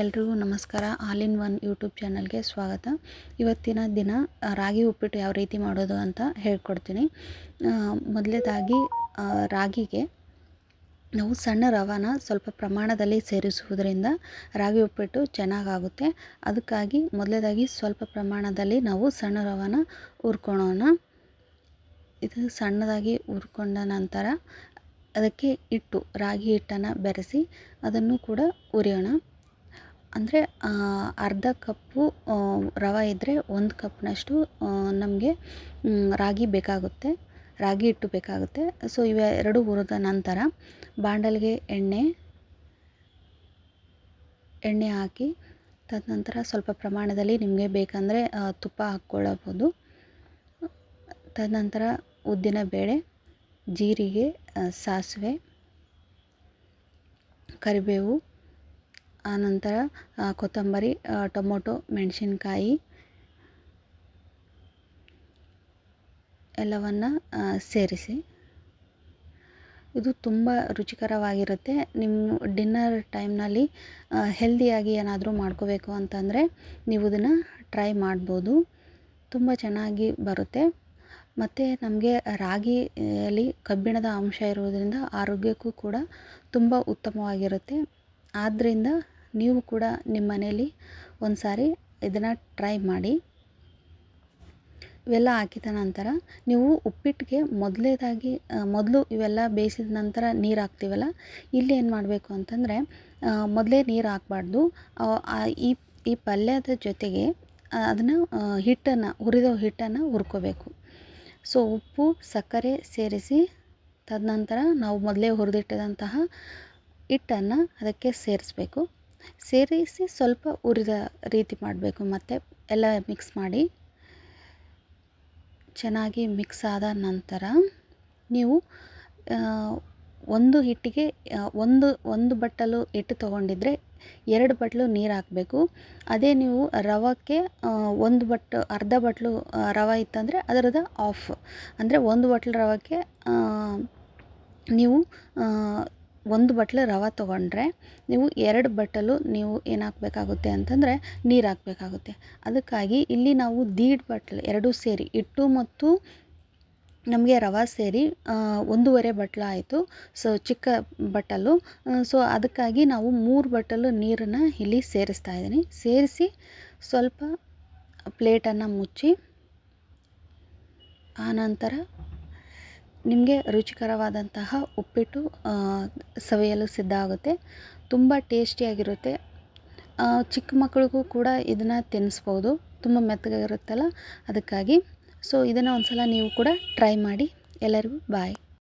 ಎಲ್ರಿಗೂ ನಮಸ್ಕಾರ. All in one YouTube ಚಾನಲ್ಗೆ ಸ್ವಾಗತ. ಇವತ್ತಿನ ದಿನ ರಾಗಿ ಉಪ್ಪಿಟ್ಟು ಯಾವ ರೀತಿ ಮಾಡೋದು ಅಂತ ಹೇಳ್ಕೊಡ್ತೀನಿ. ಮೊದಲೇದಾಗಿ ರಾಗಿಗೆ ನಾವು ಸಣ್ಣ ರವಾನ ಸ್ವಲ್ಪ ಪ್ರಮಾಣದಲ್ಲಿ ಸೇರಿಸುವುದರಿಂದ ರಾಗಿ ಉಪ್ಪಿಟ್ಟು ಚೆನ್ನಾಗಾಗುತ್ತೆ. ಅದಕ್ಕಾಗಿ ಮೊದಲೇದಾಗಿ ಸ್ವಲ್ಪ ಪ್ರಮಾಣದಲ್ಲಿ ನಾವು ಸಣ್ಣ ರವಾನ ಹುರ್ಕೊಳ್ಳೋಣ ಇದು ಸಣ್ಣದಾಗಿ ಹುರ್ಕೊಂಡ ನಂತರ ಅದಕ್ಕೆ ಹಿಟ್ಟು, ರಾಗಿ ಹಿಟ್ಟನ್ನು ಬೆರೆಸಿ ಅದನ್ನು ಕೂಡ ಹುರಿಯೋಣ. ಅಂದರೆ ಅರ್ಧ ಕಪ್ಪು ರವೆ ಇದ್ದರೆ ಒಂದು ಕಪ್ನಷ್ಟು ನಮಗೆ ರಾಗಿ ಬೇಕಾಗುತ್ತೆ. ರಾಗಿ ಹಿಟ್ಟು ಬೇಕಾಗುತ್ತೆ. ಸೊ ಇವೆರಡು ಹುರಿದ ನಂತರ ಬಾಂಡಲ್ಗೆ ಎಣ್ಣೆ ಎಣ್ಣೆ ಹಾಕಿ, ತದನಂತರ ಸ್ವಲ್ಪ ಪ್ರಮಾಣದಲ್ಲಿ ನಿಮಗೆ ಬೇಕಂದರೆ ತುಪ್ಪ ಹಾಕ್ಕೊಳ್ಳಬಹುದು ತದನಂತರ ಉದ್ದಿನ ಬೇಳೆ, ಜೀರಿಗೆ ಸಾಸಿವೆ, ಕರಿಬೇವು ಆನಂತರ ಕೊತ್ತಂಬರಿ ಟೊಮೊಟೊ, ಮೆಣಸಿನ್ಕಾಯಿ ಎಲ್ಲವನ್ನು ಸೇರಿಸಿ. ಇದು ತುಂಬ ರುಚಿಕರವಾಗಿರುತ್ತೆ. ನಿಮ್ಮ ಡಿನ್ನರ್ ಟೈಮ್ನಲ್ಲಿ ಹೆಲ್ದಿಯಾಗಿ ಏನಾದರೂ ಮಾಡ್ಕೋಬೇಕು ಅಂತಂದರೆ ನೀವು ಇದನ್ನು ಟ್ರೈ ಮಾಡ್ಬೋದು. ತುಂಬ ಚೆನ್ನಾಗಿ ಬರುತ್ತೆ. ಮತ್ತು ನಮಗೆ ರಾಗಿಯಲ್ಲಿ ಕಬ್ಬಿಣದ ಅಂಶ ಇರುವುದರಿಂದ ಆರೋಗ್ಯಕ್ಕೂ ಕೂಡ ತುಂಬ ಉತ್ತಮವಾಗಿರುತ್ತೆ. ಆದ್ದರಿಂದ ನೀವು ಕೂಡ ನಿಮ್ಮ ಮನೆಯಲ್ಲಿ ಒಂದು ಸಾರಿ ಇದನ್ನು ಟ್ರೈ ಮಾಡಿ. ಇವೆಲ್ಲ ಹಾಕಿದ ನಂತರ ನೀವು ಉಪ್ಪಿಟ್ಟಿಗೆ ಮೊದಲೇದಾಗಿ ಮೊದಲು ಇವೆಲ್ಲ ಬೇಯಿಸಿದ ನಂತರ ನೀರು ಹಾಕ್ತೀವಲ್ಲ, ಇಲ್ಲಿ ಏನು ಮಾಡಬೇಕು ಅಂತಂದರೆ ಮೊದಲೇ ನೀರು ಹಾಕ್ಬಾರ್ದು. ಈ ಈ ಪಲ್ಯದ ಜೊತೆಗೆ ಅದನ್ನು ಹಿಟ್ಟನ್ನು, ಹುರಿದ ಹಿಟ್ಟನ್ನು ಹುರ್ಕೋಬೇಕು. ಸೊ, ಉಪ್ಪು, ಸಕ್ಕರೆ ಸೇರಿಸಿ ತದನಂತರ ನಾವು ಮೊದಲೇ ಹುರಿದಿಟ್ಟಿದಂತಹ ಹಿಟ್ಟನ್ನು ಅದಕ್ಕೆ ಸೇರಿಸ್ಬೇಕು. ಸೇರಿಸಿ ಸ್ವಲ್ಪ ಉರಿದ ರೀತಿ ಮಾಡಬೇಕು. ಮತ್ತು ಎಲ್ಲ ಮಿಕ್ಸ್ ಮಾಡಿ ಚೆನ್ನಾಗಿ ಮಿಕ್ಸ್ ಆದ ನಂತರ ನೀವು ಒಂದು ಹಿಟ್ಟಿಗೆ ಒಂದು ಒಂದು ಬಟ್ಟಲು ಹಿಟ್ಟು ತೊಗೊಂಡಿದ್ರೆ ಎರಡು ಬಟ್ಲು ನೀರು ಹಾಕಬೇಕು. ಅದೇ ನೀವು ರವಕ್ಕೆ ಒಂದು ಬಟ್ಟು, ಅರ್ಧ ಬಟ್ಲು ರವೆ ಇತ್ತಂದರೆ ಅದರದ ಆಫ್ ಅಂದರೆ ಒಂದು ಬಟ್ಲು ರವಕ್ಕೆ ನೀವು ಒಂದು ಬಟ್ಲು ರವೆ ತೊಗೊಂಡ್ರೆ ನೀವು ಎರಡು ಬಟ್ಟಲು ನೀವು ಏನು ಹಾಕಬೇಕಾಗುತ್ತೆ ಅಂತಂದರೆ ನೀರು ಹಾಕಬೇಕಾಗುತ್ತೆ. ಅದಕ್ಕಾಗಿ ಇಲ್ಲಿ ನಾವು ದೀಡ್ ಬಟ್ಲು ಎರಡೂ ಸೇರಿ ಇಟ್ಟು ಮತ್ತು ನಮಗೆ ರವೆ ಸೇರಿ ಒಂದೂವರೆ ಬಟ್ಲು ಆಯಿತು. ಸೊ, ಚಿಕ್ಕ ಬಟ್ಟಲು. ಸೊ, ಅದಕ್ಕಾಗಿ ನಾವು ಮೂರು ಬಟ್ಟಲು ನೀರನ್ನು ಇಲ್ಲಿ ಸೇರಿಸ್ತಾ ಇದ್ದೀನಿ. ಸೇರಿಸಿ ಸ್ವಲ್ಪ ಪ್ಲೇಟನ್ನು ಮುಚ್ಚಿ ಆನಂತರ ನಿಮಗೆ ರುಚಿಕರವಾದಂತಹ ಉಪ್ಪಿಟ್ಟು ಸವಿಯಲು ಸಿದ್ಧ ಆಗುತ್ತೆ. ತುಂಬ ಟೇಸ್ಟಿಯಾಗಿರುತ್ತೆ ಚಿಕ್ಕ ಮಕ್ಕಳಿಗೂ ಕೂಡ ಇದನ್ನು ತಿನ್ನಿಸ್ಬೋದು. ತುಂಬ ಮೆತ್ತಗಾಗಿರುತ್ತಲ್ಲ, ಅದಕ್ಕಾಗಿ. ಸೊ ಇದನ್ನು ಒಂದು ಸಲ ನೀವು ಕೂಡ ಟ್ರೈ ಮಾಡಿ. ಎಲ್ಲರಿಗೂ ಬಾಯ್